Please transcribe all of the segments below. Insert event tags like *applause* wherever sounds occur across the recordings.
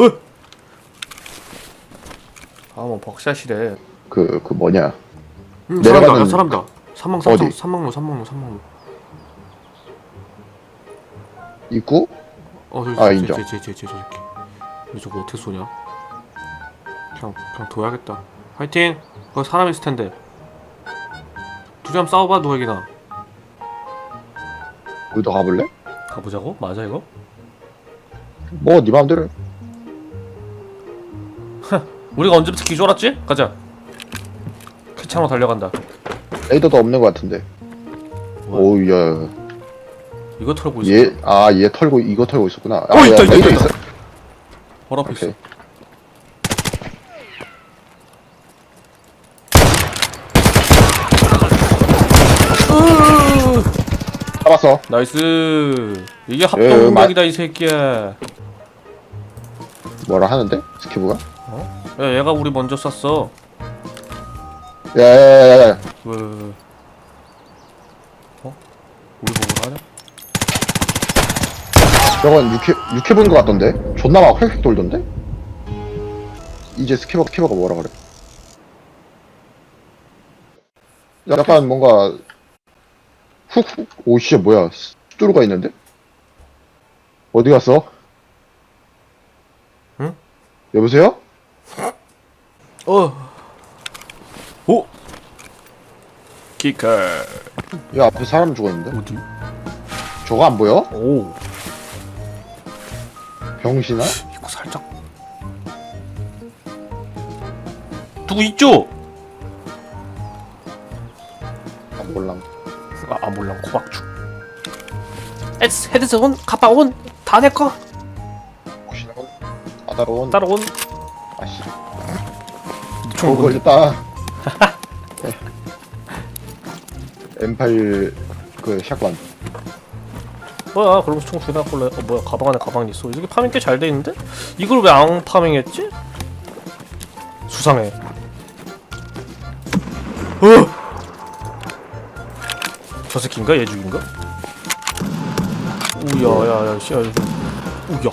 어! 아뭐 벅샷이래 그, 그 뭐냐. 음, 내려가는- 사람다 야, 사람다 삼망 삼망 어디? 삼망로 삼망로 삼망로 입구? 어 저기 아, 저기 인정. 저기 저기 저기 저기 저기 근데 저거 어떻게 쏘냐 그냥 그냥 둬야겠다 화이팅 거기 사람 있을 텐데 둘이 한번 싸워봐 누가 이기나 우리도 가볼래? 가보자고? 맞아 이거? 뭐, 네 맘대로. 해. *laughs* 우리가 언제부터 기 쫄았지? 가자 캐창으로 달려간다 레이더도 없는 것 같은데. 뭐야? 오우, 야. 이거 털고 있어 얘, 아, 얘 털고, 이거 털고 있었구나. 아, 어, 있다, 야, 있다, 레이더 있다. 있어. 바로 앞에 있어 오케이. 잡았어. 나이스 이게 예, 합동공격이다 이 새끼야 뭐라 하는데? 스키브가? 야 얘가 우리 먼저 쐈어 야, 야, 야, 야, 야. 왜, 왜, 왜. 어? 우리 보고 하냐? 저건 육회, 육회 본것 같던데? 존나 막 획획 돌던데? 이제 스키버, 스키버가 뭐라 그래? 약간 뭔가, 훅훅, 오, 씨, 뭐야. 뚜루가 있는데? 어디 갔어? 응? 여보세요? 어. 오. 키커. 야, 앞에 사람 죽어있는데? 어디? 저거 안 보여? 오. 병신아? 이거 살짝. 누구 있죠? 아, 몰라. 아, 아 몰라 코박죽. 에스 헤드폰 가빠 온 다 내꺼 혹시나 까다로운. 따라온. 아씨. 총? 걸렸다. *laughs* M8 그 샷건. 뭐야? 그러면서 총 두나 골래? 어 뭐야? 가방 안에 가방이 있어. 이게 파밍 꽤 잘 돼 있는데? 이걸 왜 안 파밍했지? 수상해. 어! 저 새끼인가? 얘 죽인가? 우야, 야, 야, 씨, 야, 이거. 우야.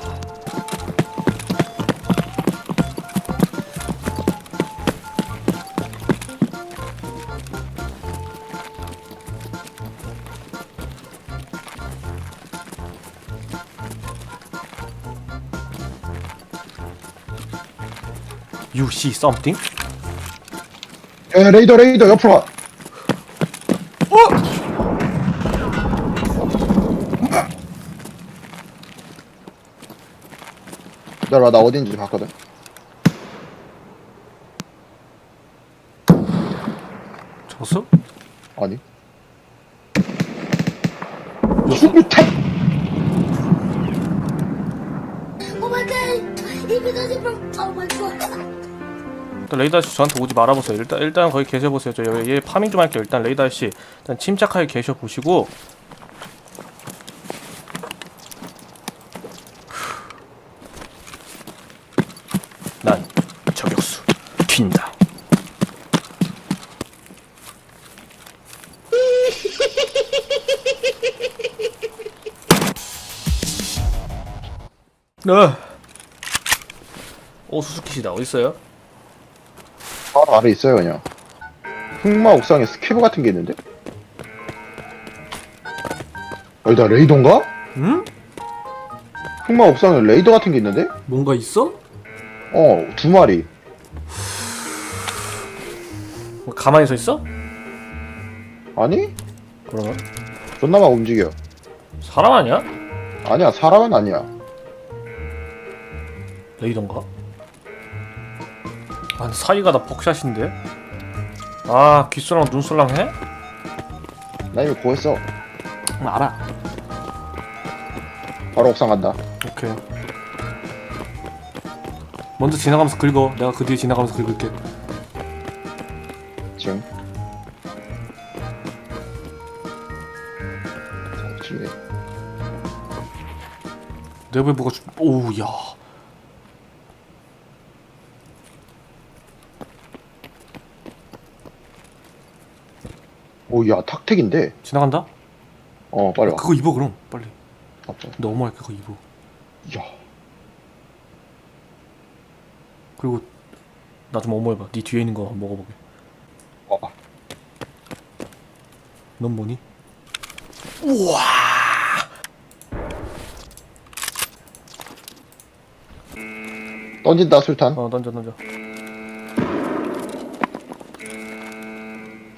You see something? 야, 레이더, 레이더, 옆으로 와. 기다려봐, 나 어딘지 봤거든. 졌어? 아니. 수류탄! Oh my god! Even though they from oh my god! 일단 레이더 씨 저한테 오지 말아보세요. 일단 일단 거기 계셔 보세요. 저 여기 얘 파밍 좀 할게요. 일단 레이더 씨 일단 침착하게 계셔 보시고. 난 저격수 튄다. 네. 오 수수키시다 어디 있어요? 바로 아래 있어요, 그냥. 흑마 옥상에 스케브 같은 게 있는데? 어디다 레이더인가? 응? 흑마 옥상에 레이더 같은 게 있는데? 뭔가 있어? 어, 두 마리. 뭐 가만히 서 있어? 아니? 그러면 존나 막 움직여. 사람 아니야? 아니야, 사람은 아니야. 레이던가? 아 근데 사이가 다 벅샷인데? 아 귓소랑 눈소랑 해? 나 이거 구했어. 응, 알아 바로 옥상 간다. 오케이 먼저 지나가면서 긁어 내가 그 뒤에 지나가면서 긁을게 지금. 지금. 내부에 뭐가 주... 오우 야 오, 야, 탁택인데? 지나간다? 어, 빨리 와. 그거 입어 그럼 빨리 갑자기. 너무할게 그거 입어 야. 그리고 나 좀 어머해봐 네 뒤에 있는 거 한번 먹어보게 어. 넌 뭐니? 던진다 술탄. 어 던져 던져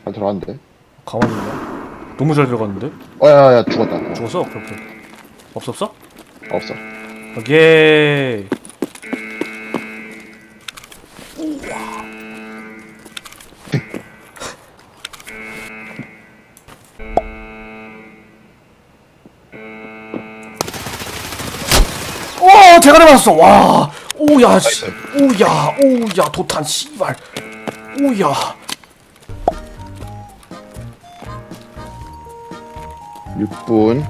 잘 들어갔는데. 가만히 있냐? 너무 잘 들어갔는데? 어야야 죽었다. 어, 죽었어? 오케이 오케이 없어. 오케이 *laughs* 오 대가리 맞았어 와 오야 씨 오야 오야 도탄 씨발 오야 6분.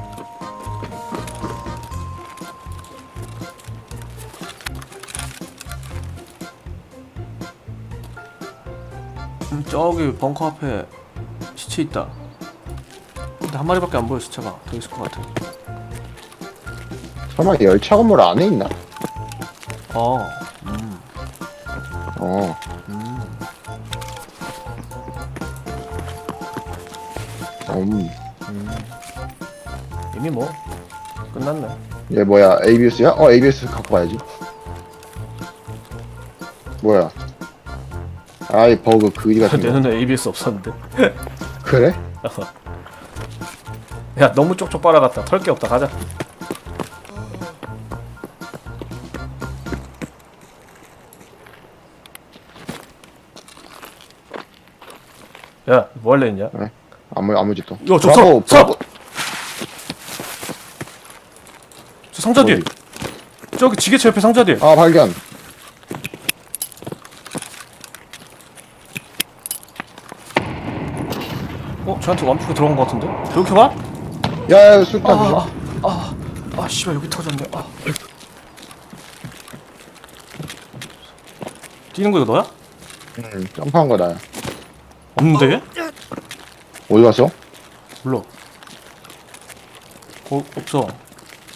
음, 저기 벙커 앞에 시체 있다 근데 한 마리밖에 안 보여 시체가 더 있을 것 같아 설마 열차 건물 안에 있나? 어 어. 음. 이미 뭐 끝났네 얘 뭐야? ABS야? 어 ABS 갖고 가야지. 뭐야? 아이 버그 그지 같은 내 거. 눈에 ABS 없었는데 *laughs* 그래? *laughs* 야 너무 쪽쪽 빨아갔다 털 게 없다 가자 야 뭐 할래 했냐 아무 아무 짓도. 야, 저 브라보! 서! 브라보. 저 상자 뒤에? 저기 지게차 옆에 상자 뒤에 아 발견. 어? 저한테 완프가 들어간 것 같은데? 이렇게 와? 야야 술탄. 아, 아, 아, 씨발 여기 터졌네. 아. 뛰는 거 이거 너야? 음, 점프한 거 나야. 없는데? 얘? 어디 갔어? 몰라. 어, 없어.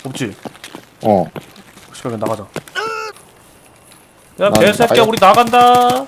없지. 어. 그냥 나가자. 야 난 개새끼야 나가요? 우리 나간다.